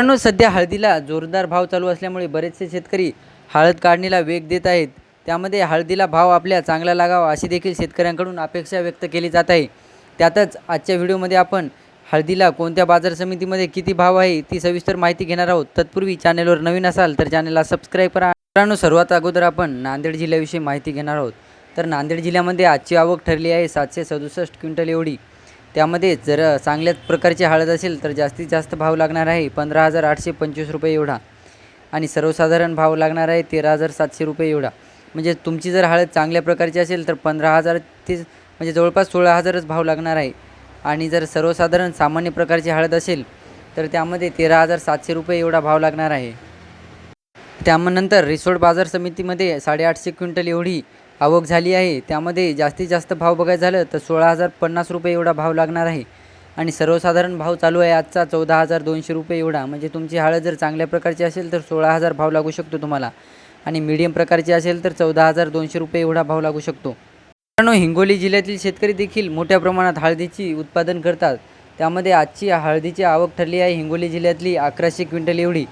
मित्रांनो सध्या हळदीला जोरदार भाव चालू असल्यामुळे बरेचसे शेतकरी हळद काढणीला वेग देत आहेत. त्यामध्ये हळदीला भाव आपल्या चांगला लागावा अशी देखील शेतकऱ्यांकडून अपेक्षा व्यक्त केली जात आहे. त्यातच आजच्या व्हिडिओमध्ये आपण हळदीला कोणत्या बाजार समितीमध्ये किती भाव आहे ती सविस्तर माहिती घेणार आहोत. तत्पूर्वी चॅनेलवर नवीन असाल तर चॅनलला सबस्क्राईब करा. मित्रांनो सर्वात अगोदर आपण नांदेड जिल्ह्याविषयी माहिती घेणार आहोत. तर नांदेड जिल्ह्यामध्ये आजची आवक ठरली आहे सातशे सदुसष्ट क्विंटल एवढी. त्यामध्ये जर चांगल्याच प्रकारची हळद असेल तर जास्तीत जास्त भाव लागणार आहे पंधरा हजार आठशे पंचवीस रुपये एवढा. आणि सर्वसाधारण भाव लागणार आहे तेरा हजार सातशे रुपये एवढा. म्हणजे तुमची जर हळद चांगल्या प्रकारची असेल तर पंधरा हजार ते म्हणजे जवळपास सोळा हजारच भाव लागणार आहे. आणि जर सर्वसाधारण सामान्य प्रकारची हळद असेल तर त्यामध्ये तेरा हजार सातशे रुपये एवढा भाव लागणार आहे. त्यानंतर रिसोड बाजार समितीमध्ये साडेआठशे क्विंटल एवढी आवक झाली आहे. त्यामध्ये जास्तीत जास्त भाव बघायचं झालं तर सोळा हजार पन्नास रुपये एवढा भाव लागणार आहे. आणि सर्वसाधारण भाव चालू आहे आजचा चौदा हजार दोनशे रुपये एवढा. म्हणजे तुमची हळद जर चांगल्या प्रकारची असेल तर सोळा हजार भाव लागू शकतो तुम्हाला. आणि मीडियम प्रकारची असेल तर चौदा हजार दोनशे रुपये एवढा भाव लागू शकतो. मित्रांनो हिंगोली जिल्ह्यातील शेतकरी देखील मोठ्या प्रमाणात हळदीची उत्पादन करतात. त्यामध्ये आजची हळदीची आवक ठरली आहे हिंगोली जिल्ह्यातली अकराशे क्विंटल एवढी.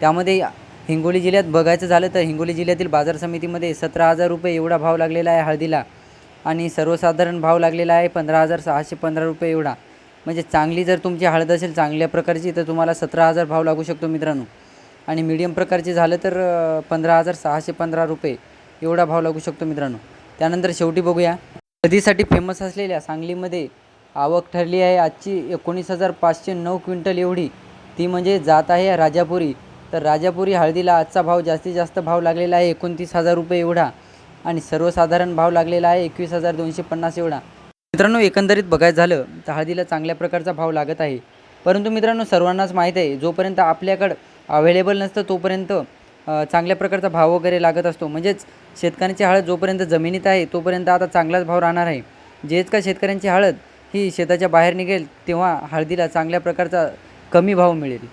त्यामध्ये हिंगोली जिल्ह्यात बघायचं झालं तर हिंगोली जिल्ह्यातील बाजार समितीमध्ये सतरा हजार रुपये एवढा भाव लागलेला आहे हळदीला. आणि सर्वसाधारण भाव लागलेला आहे पंधरा हजार सहाशे पंधरा रुपये एवढा. म्हणजे चांगली जर तुमची हळद असेल चांगल्या प्रकारची तर तुम्हाला सतरा हजार भाव लागू शकतो मित्रांनो. आणि मीडियम प्रकारचे झालं तर पंधरा हजार सहाशे पंधरा रुपये एवढा भाव लागू शकतो मित्रांनो. त्यानंतर शेवटी बघूया. हळदीसाठी फेमस असलेल्या सांगलीमध्ये आवक ठरली आहे. आजची एकोणीस हजार पाचशे नऊ क्विंटल एवढी. ती म्हणजे जात आहे राजापुरी. तर राजापुरी हळदीला आजचा भाव जास्तीत जास्त भाव लागलेला आहे. एकोणतीस हजार रुपये एवढा आणि सर्वसाधारण भाव लागलेला आहे एकवीस हजार दोनशे पन्नास एवढा. मित्रांनो एकंदरीत बघायचं झालं तर हळदीला चांगल्या प्रकारचा भाव लागत आहे. परंतु मित्रांनो सर्वांनाच माहीत आहे जोपर्यंत आपल्याकडं अवेलेबल नसतं तोपर्यंत चांगल्या प्रकारचा भाव वगैरे लागत असतो. म्हणजेच शेतकऱ्यांची हळद जोपर्यंत जमिनीत आहे तोपर्यंत आता चांगलाच भाव राहणार आहे. जेच का शेतकऱ्यांची हळद ही शेताच्या बाहेर निघेल तेव्हा हळदीला चांगल्या प्रकारचा कमी भाव मिळेल.